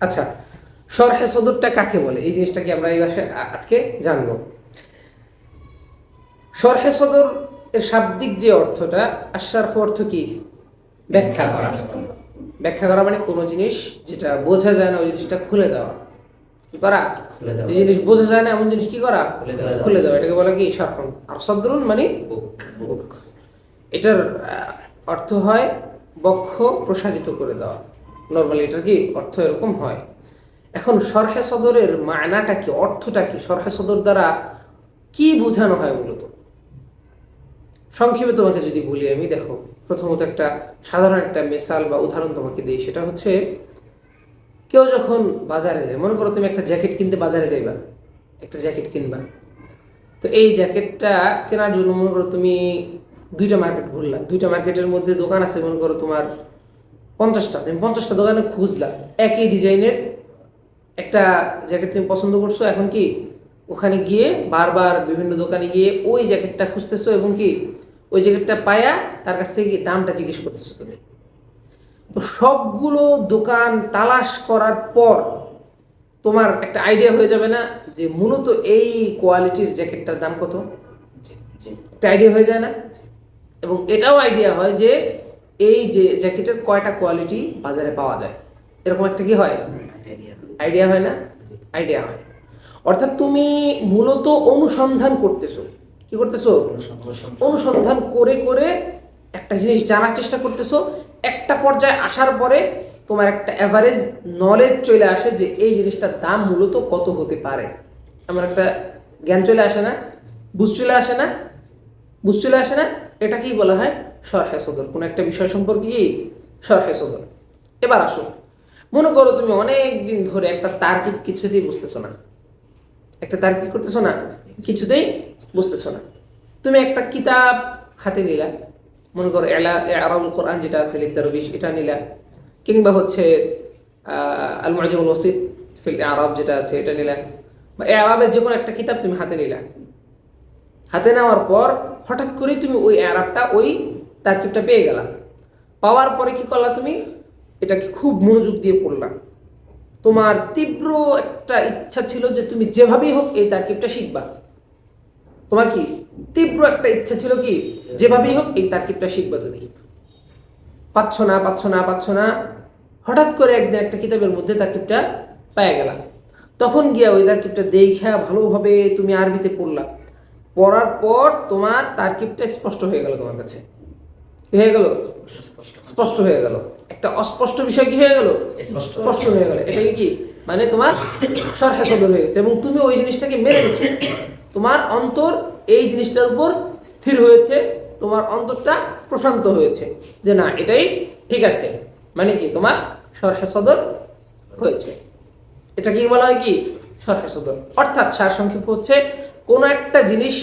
আচ্ছা সরহে সদরটা কাকে বলে? এই জিনিসটা কি আমরা এই ভাষায় আজকে জানব। সরহে সদর এর শাব্দিক যে অর্থটা আশার অর্থ কি? ব্যাখ্যা করা। ব্যাখ্যা করা। মানে কোনো জিনিস যেটা বোঝা যায় না ওই জিনিসটা খুলে দেওয়া। কি করা? খুলে দেওয়া। যে জিনিস বোঝা যায় না এমন জিনিস কি করা? খুলে দেওয়া। খুলে দেওয়া। এটাকে বলে কি? সরখন আর সদরুন মানে বুক। বুক। এটার অর্থ হয় বক্ষ প্রসারিত করে দেওয়া। নর্মালি এটার কি অর্থ এরকম হয়? এখন সরহে সদরের মায়নাটা কি, অর্থটা কি? সরহে সদর দ্বারা কি বোঝানো হয় মূলত? সংক্ষেপে তোমাকে যদি বলি আমি, দেখো, প্রথমত একটা সাধারণ একটা মেসাল বা উদাহরণ তোমাকে দিই, সেটা হচ্ছে কেউ যখন বাজারে যায়, মনে করো তুমি একটা জ্যাকেট কিনতে বাজারে যাইবা, একটা জ্যাকেট কিনবা, তো এই জ্যাকেটটা কেনার জন্য মনে করো তুমি দুইটা মার্কেট ঘুরলা, দুইটা মার্কেটের মধ্যে দোকান আছে, মনে করো তোমার পঞ্চাশটা তুমি পঞ্চাশটা দোকানে খুঁজলা একই ডিজাইনের একটা জ্যাকেট তুমি পছন্দ করছ, এখন কি ওখানে গিয়ে বারবার বিভিন্ন দোকানে গিয়ে ওই জ্যাকেটটা খুঁজতেছো এবং কি ওই জ্যাকেটটা পায়া তার কাছ থেকে দামটা জিজ্ঞেস করতেছো তুমি? তো সবগুলো দোকান তালাশ করার পর তোমার একটা আইডিয়া হয়ে যাবে না যে মূলত এই কোয়ালিটির জ্যাকেটটার দাম কত? একটা আইডিয়া হয়ে যায় না? এবং এটাও আইডিয়া হয় যে এই যে জ্যাকেটের কয়টা কোয়ালিটি বাজারে পাওয়া যায়? এরকম একটা কি হয়? আইডিয়া হয় না? আইডিয়া হয়। অর্থাৎ তুমি মূলত অনুসন্ধান করতেছো। কি করতেছো? অনুসন্ধান করে করে একটা জিনিস জানার চেষ্টা করতেছো। একটা পর্যায়ে আসার পরে তোমার একটা অ্যাভারেজ নলেজ চলে আসে যে এই জিনিসটার দাম মূলত কত হতে পারে। এমন একটা জ্ঞান চলে আসে না? বুঝ চলে আসে না? বুঝ চলে আসে না? এটা কি বলা হয়? সরহে সদর। কোনো একটা বিষয় সম্পর্কে কি? সরহে সদর। এবার আসো। মনে করো তুমি অনেক দিন ধরে একটা তার্কিক কিছুতেই বুঝতেছো না। একটা তার্কিক করতেছো না? কিছুতেই বুঝতেছো না। তুমি একটা কিতাব হাতে নিলা। মনে করো এলা আরামুল কোরআন যেটা আছে লিখতে রবিশ এটা নিলা। কিংবা হচ্ছে আল মুআজামুল ওয়াসিত ফিল আরব যেটা আছে, এটা নিলা। বা এ আরবের যে কোনো একটা কিতাব তুমি হাতে নিলা। হাতে নেওয়ার পর হঠাৎ করে তুমি ওই অ্যারাবটা ওই তারকিবটা পেয়ে গেলাম পাওয়ার পরে কি করলা তুমি? এটাকে খুব মনোযোগ দিয়ে পড়লা। তোমার তীব্র একটা ইচ্ছা ছিল যে তুমি যেভাবেই হোক এই তারকিবটা শিখবা। তোমার কি তীব্র একটা ইচ্ছা ছিল কি? যেভাবেই হোক এই তারকিবটা শিখবা তুমি। পাচ্ছ না পাচ্ছ না পাচ্ছ না, হঠাৎ করে একদিন একটা কিতাবের মধ্যে তারকিবটা পেয়ে গেলাম তখন গিয়া ওই তারকিবটা দেখা ভালোভাবে তুমি আরবিতে পড়লা। পড়ার পর তোমার তারকিবটা স্পষ্ট হয়ে গেল তোমার কাছে। কি হয়ে গেল? স্পষ্ট। হয়ে গেল। একটা অস্পষ্ট বিষয় কি হয়ে গেল? স্পষ্ট। স্পষ্ট হয়ে গেল। এটাকে কি? মানে তোমার সরহে সদর হয়ে গেছে এবং তুমি ওই জিনিসটাকে মেনে নিচ্ছ তোমার অন্তর এই জিনিসটার উপর স্থির হয়েছে তোমার অন্তরটা প্রশান্ত হয়েছে যে না এটাই ঠিক আছে। মানে কি? তোমার সরহে সদর হয়েছে। এটা কি বলা হয় কি? সরহে সদর। অর্থাৎ সার সংক্ষেপ হচ্ছে কোনো একটা জিনিস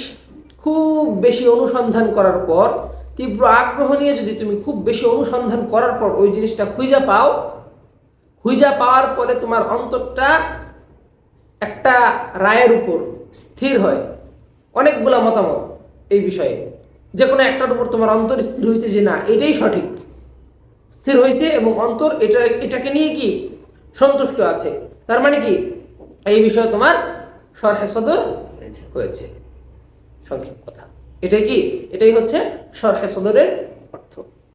খুব বেশি অনুসন্ধান করার পর তীব্র আগ্রহ নিয়ে যদি তুমি খুব বেশি অনুসন্ধান করার পর ওই জিনিসটা খুঁজা পাও খুঁজা পাওয়ার পরে তোমার অন্তরটা একটা রায়ের উপর স্থির হয়। অনেকগুলা মতামত এই বিষয়ে। যে কোনো একটার উপর তোমার অন্তর স্থির হয়েছে যে না এটাই সঠিক। স্থির হয়েছে এবং অন্তর এটা এটাকে নিয়ে কি সন্তুষ্ট আছে। তার মানে কি? এই বিষয়ে তোমার সরহে সদর হয়েছে। হয়েছে। সংক্ষেপ কথা। এটাই কি? এটাই হচ্ছে সরকার সদরের অর্থ।